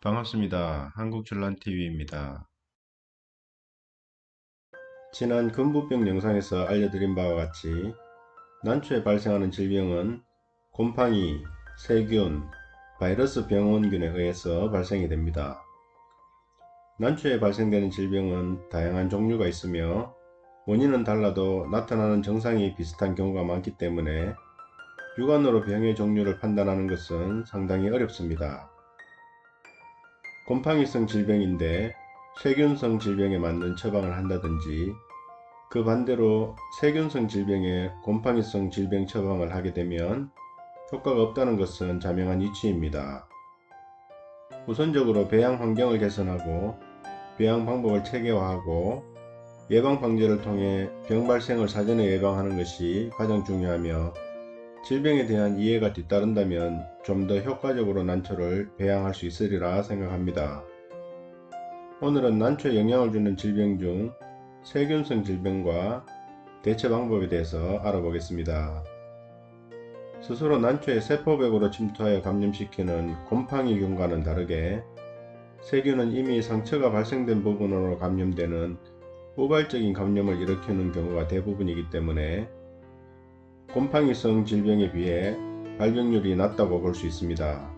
반갑습니다. 한국전란TV입니다. 지난 근부병 영상에서 알려드린 바와 같이 난초에 발생하는 질병은 곰팡이, 세균, 바이러스 병원균에 의해서 발생이 됩니다. 난초에 발생되는 질병은 다양한 종류가 있으며 원인은 달라도 나타나는 증상이 비슷한 경우가 많기 때문에 육안으로 병의 종류를 판단하는 것은 상당히 어렵습니다. 곰팡이성 질병인데 세균성 질병에 맞는 처방을 한다든지 그 반대로 세균성 질병에 곰팡이성 질병 처방을 하게 되면 효과가 없다는 것은 자명한 이치입니다. 우선적으로 배양 환경을 개선하고 배양 방법을 체계화하고 예방 방제를 통해 병 발생을 사전에 예방하는 것이 가장 중요하며 질병에 대한 이해가 뒤따른다면 좀 더 효과적으로 난초를 배양할 수 있으리라 생각합니다. 오늘은 난초에 영향을 주는 질병 중 세균성 질병과 대처 방법에 대해서 알아보겠습니다. 스스로 난초에 세포벽으로 침투하여 감염시키는 곰팡이균과는 다르게 세균은 이미 상처가 발생된 부분으로 감염되는 우발적인 감염을 일으키는 경우가 대부분이기 때문에 곰팡이성 질병에 비해 발병률이 낮다고 볼 수 있습니다.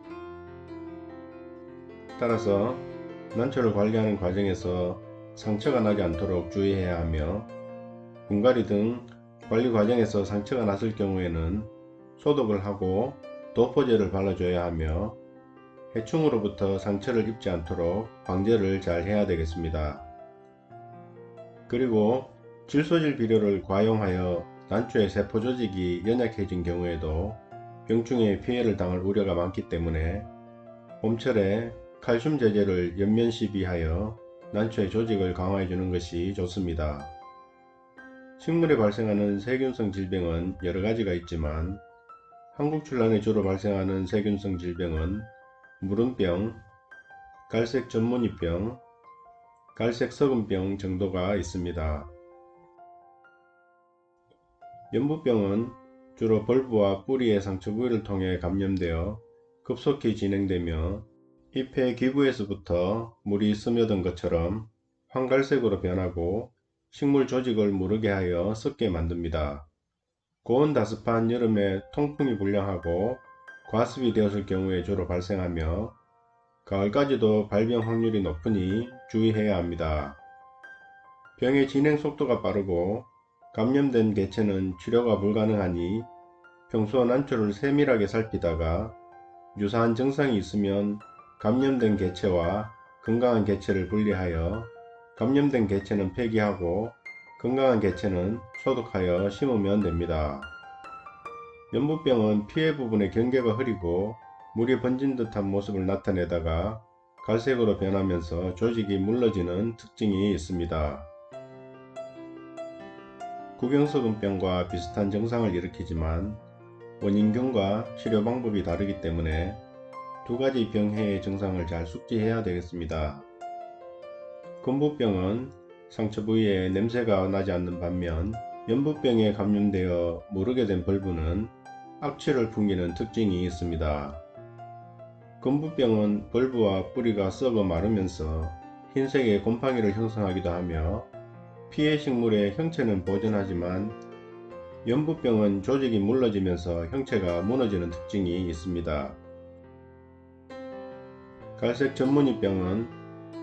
따라서 난초를 관리하는 과정에서 상처가 나지 않도록 주의해야 하며 분갈이 등 관리 과정에서 상처가 났을 경우에는 소독을 하고 도포제를 발라줘야 하며 해충으로부터 상처를 입지 않도록 방제를 잘 해야 되겠습니다. 그리고 질소질 비료를 과용하여 난초의 세포 조직이 연약해진 경우에도 병충해의 피해를 당할 우려가 많기 때문에 봄철에 칼슘 제제를 연면 시비하여 난초의 조직을 강화해 주는 것이 좋습니다. 식물에 발생하는 세균성 질병은 여러 가지가 있지만 한국 출란에 주로 발생하는 세균성 질병은 무름병, 갈색 전무늬병, 갈색 서금병 정도가 있습니다. 연부병은 주로 벌브와 뿌리의 상처 부위를 통해 감염되어 급속히 진행되며 잎의 기부에서부터 물이 스며든 것처럼 황갈색으로 변하고 식물 조직을 무르게 하여 썩게 만듭니다. 고온 다습한 여름에 통풍이 불량하고 과습이 되었을 경우에 주로 발생하며 가을까지도 발병 확률이 높으니 주의해야 합니다. 병의 진행 속도가 빠르고 감염된 개체는 치료가 불가능하니 평소 난초를 세밀하게 살피다가 유사한 증상이 있으면 감염된 개체와 건강한 개체를 분리하여 감염된 개체는 폐기하고 건강한 개체는 소독하여 심으면 됩니다. 연부병은 피해 부분의 경계가 흐리고 물이 번진 듯한 모습을 나타내다가 갈색으로 변하면서 조직이 물러지는 특징이 있습니다. 구경석은병과 비슷한 증상을 일으키지만 원인균과 치료 방법이 다르기 때문에 두 가지 병해의 증상을 잘 숙지해야 되겠습니다. 건부병은 상처 부위에 냄새가 나지 않는 반면 연부병에 감염되어 모르게 된 벌브는 악취를 풍기는 특징이 있습니다. 건부병은 벌브와 뿌리가 썩어 마르면서 흰색의 곰팡이를 형성하기도 하며 피해 식물의 형체는 보존하지만 연부병은 조직이 물러지면서 형체가 무너지는 특징이 있습니다. 갈색 전무늬병은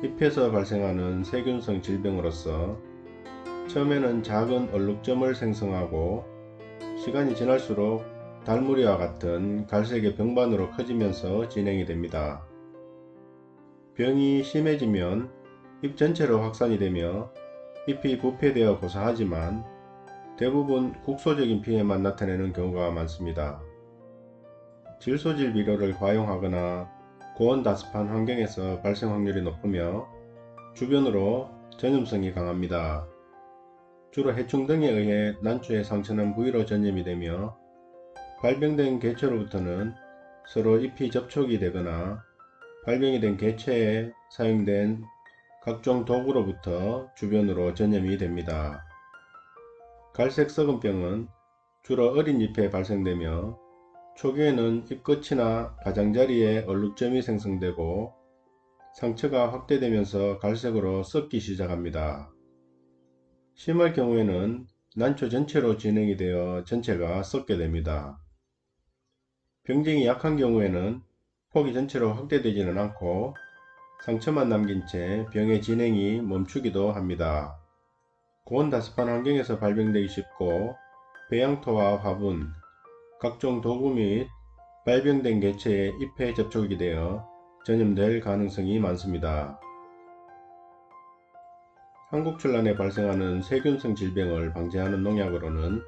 잎에서 발생하는 세균성 질병으로서 처음에는 작은 얼룩점을 생성하고 시간이 지날수록 달무리와 같은 갈색의 병반으로 커지면서 진행이 됩니다. 병이 심해지면 잎 전체로 확산이 되며 잎이 부패되어 고사하지만 대부분 국소적인 피해만 나타내는 경우가 많습니다. 질소질 비료를 과용하거나 고온 다습한 환경에서 발생 확률이 높으며 주변으로 전염성이 강합니다. 주로 해충 등에 의해 난초의 상처는 부위로 전염이 되며 발병된 개체로부터는 서로 잎이 접촉이 되거나 발병이 된 개체에 사용된 각종 도구로부터 주변으로 전염이 됩니다. 갈색 썩은병은 주로 어린 잎에 발생되며 초기에는 잎끝이나 가장자리에 얼룩점이 생성되고 상처가 확대되면서 갈색으로 썩기 시작합니다. 심할 경우에는 난초 전체로 진행이 되어 전체가 썩게 됩니다. 병증이 약한 경우에는 폭이 전체로 확대되지는 않고 상처만 남긴 채 병의 진행이 멈추기도 합니다. 고온 다습한 환경에서 발병되기 쉽고 배양토와 화분, 각종 도구 및 발병된 개체의 잎에 접촉이 되어 전염될 가능성이 많습니다. 한국출란에 발생하는 세균성 질병을 방지하는 농약으로는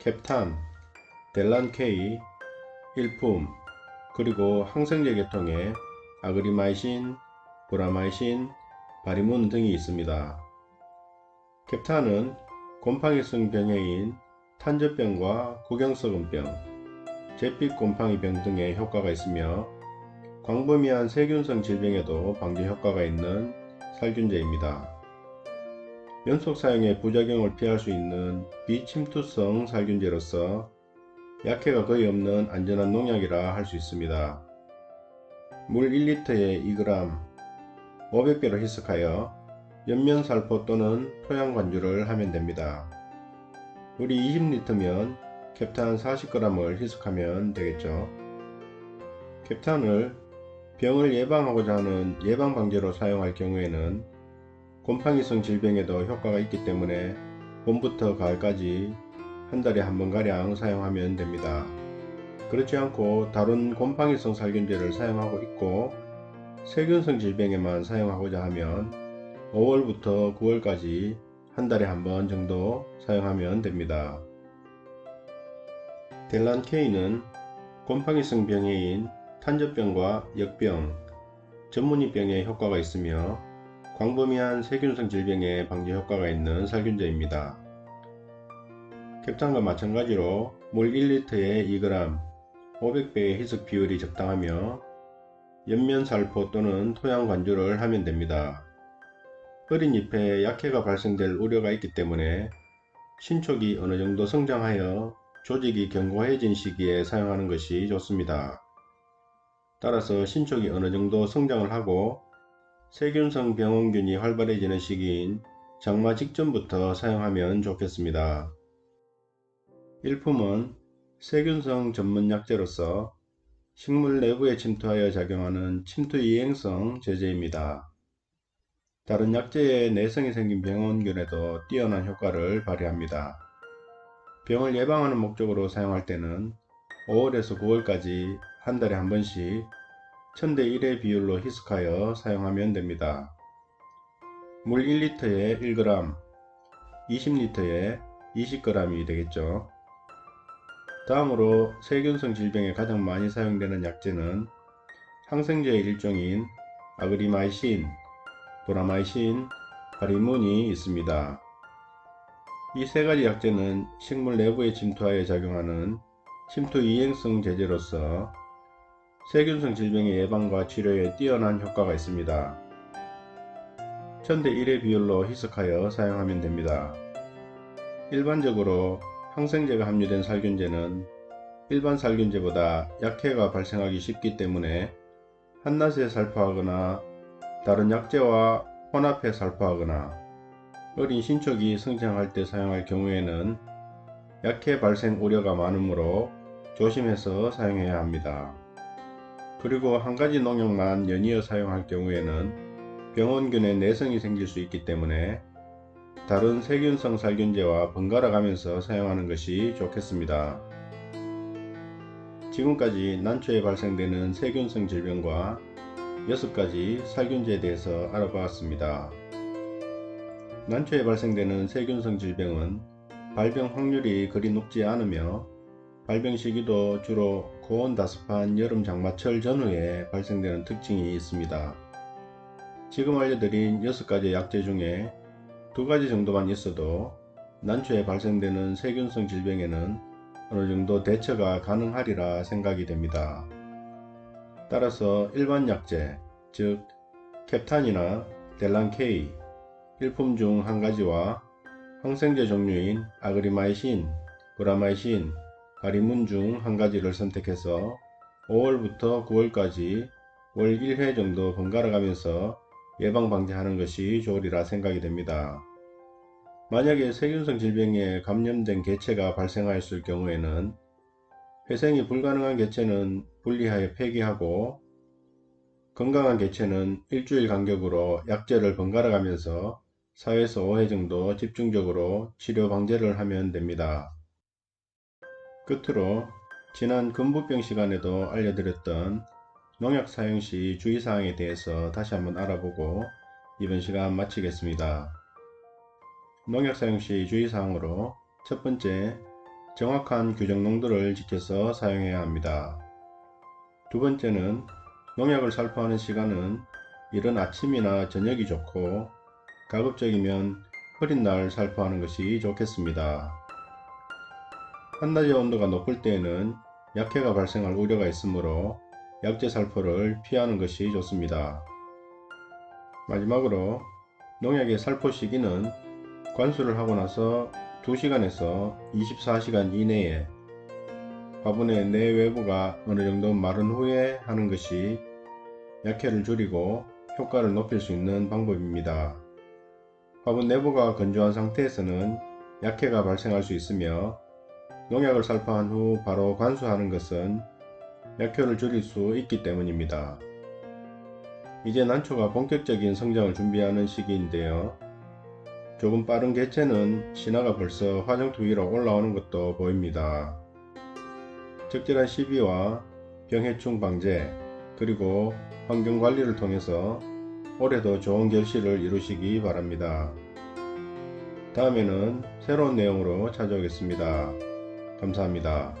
캡탄, 델란케이, 일품, 그리고 항생제 계통의 아그리마이신, 브라마이신, 바리문 등이 있습니다. 캡탄은 곰팡이성 병해인 탄저병과 구경석은병, 잿빛 곰팡이병 등의 효과가 있으며 광범위한 세균성 질병에도 방지 효과가 있는 살균제입니다. 연속 사용의 부작용을 피할 수 있는 비침투성 살균제로서 약해가 거의 없는 안전한 농약이라 할 수 있습니다. 물 1리터에 2g, 500배로 희석하여 연면살포 또는 토양 관주를 하면 됩니다. 물이 20리터면 캡탄 40g을 희석하면 되겠죠. 캡탄을 병을 예방하고자 하는 예방방제로 사용할 경우에는 곰팡이성 질병에도 효과가 있기 때문에 봄부터 가을까지 한 달에 한 번가량 사용하면 됩니다. 그렇지 않고 다른 곰팡이성 살균제를 사용하고 있고 세균성 질병에만 사용하고자 하면 5월부터 9월까지 한 달에 한 번 정도 사용하면 됩니다. 델란케이는 곰팡이성 병해인 탄저병과 역병, 전문이병에 효과가 있으며 광범위한 세균성 질병에 방지 효과가 있는 살균제입니다. 캡탄과 마찬가지로 물 1리터에 2g, 500배의 희석 비율이 적당하며 연면살포 또는 토양 관주를 하면 됩니다. 어린 잎에 약해가 발생될 우려가 있기 때문에 신촉이 어느 정도 성장하여 조직이 견고해진 시기에 사용하는 것이 좋습니다. 따라서 신촉이 어느 정도 성장을 하고 세균성 병원균이 활발해지는 시기인 장마 직전부터 사용하면 좋겠습니다. 일품은 세균성 전문 약제로서 식물 내부에 침투하여 작용하는 침투 이행성 제제입니다. 다른 약제에 내성이 생긴 병원균에도 뛰어난 효과를 발휘합니다. 병을 예방하는 목적으로 사용할 때는 5월에서 9월까지 한 달에 한 번씩 1000대 1의 비율로 희석하여 사용하면 됩니다. 물 1리터에 1g, 20리터에 20g이 되겠죠. 다음으로 세균성 질병에 가장 많이 사용되는 약제는 항생제의 일종인 아그리마이신, 브라마이신, 바리문이 있습니다. 이 세 가지 약제는 식물 내부에 침투하여 작용하는 침투 이행성 제제로서 세균성 질병의 예방과 치료에 뛰어난 효과가 있습니다. 1000대 1의 비율로 희석하여 사용하면 됩니다. 일반적으로 항생제가 함유된 살균제는 일반 살균제보다 약해가 발생하기 쉽기 때문에 한낮에 살포하거나 다른 약제와 혼합해 살포하거나 어린 신촉이 성장할 때 사용할 경우에는 약해 발생 우려가 많으므로 조심해서 사용해야 합니다. 그리고 한 가지 농약만 연이어 사용할 경우에는 병원균에 내성이 생길 수 있기 때문에 다른 세균성 살균제와 번갈아 가면서 사용하는 것이 좋겠습니다. 지금까지 난초에 발생되는 세균성 질병과 6가지 살균제에 대해서 알아보았습니다. 난초에 발생되는 세균성 질병은 발병 확률이 그리 높지 않으며 발병 시기도 주로 고온 다습한 여름 장마철 전후에 발생되는 특징이 있습니다. 지금 알려드린 6가지 약제 중에 두 가지 정도만 있어도 난초에 발생되는 세균성 질병에는 어느 정도 대처가 가능하리라 생각이 됩니다. 따라서 일반 약제, 즉 캡탄이나 델란케이, 일품 중 한 가지와 항생제 종류인 아그리마이신, 브라마이신, 바리문 중 한 가지를 선택해서 5월부터 9월까지 월 1회 정도 번갈아 가면서 예방 방지하는 것이 좋으리라 생각이 됩니다. 만약에 세균성 질병에 감염된 개체가 발생하였을 경우에는 회생이 불가능한 개체는 분리하여 폐기하고 건강한 개체는 일주일 간격으로 약제를 번갈아 가면서 4에서 5회 정도 집중적으로 치료 방제를 하면 됩니다. 끝으로 지난 금부병 시간에도 알려드렸던 농약 사용 시 주의사항에 대해서 다시 한번 알아보고 이번 시간 마치겠습니다. 농약 사용 시 주의사항으로 첫 번째, 정확한 규정 농도를 지켜서 사용해야 합니다. 두 번째는 농약을 살포하는 시간은 이른 아침이나 저녁이 좋고 가급적이면 흐린 날 살포하는 것이 좋겠습니다. 한낮의 온도가 높을 때에는 약해가 발생할 우려가 있으므로 약제 살포를 피하는 것이 좋습니다. 마지막으로 농약의 살포 시기는 관수를 하고 나서 2시간에서 24시간 이내에 화분의 내외부가 어느 정도 마른 후에 하는 것이 약해를 줄이고 효과를 높일 수 있는 방법입니다. 화분 내부가 건조한 상태에서는 약해가 발생할 수 있으며 농약을 살포한 후 바로 관수하는 것은 약효를 줄일 수 있기 때문입니다. 이제 난초가 본격적인 성장을 준비하는 시기인데요. 조금 빠른 개체는 신화가 벌써 화정투 위로 올라오는 것도 보입니다. 적절한 시비와 병해충 방제 그리고 환경 관리를 통해서 올해도 좋은 결실을 이루시기 바랍니다. 다음에는 새로운 내용으로 찾아오겠습니다. 감사합니다.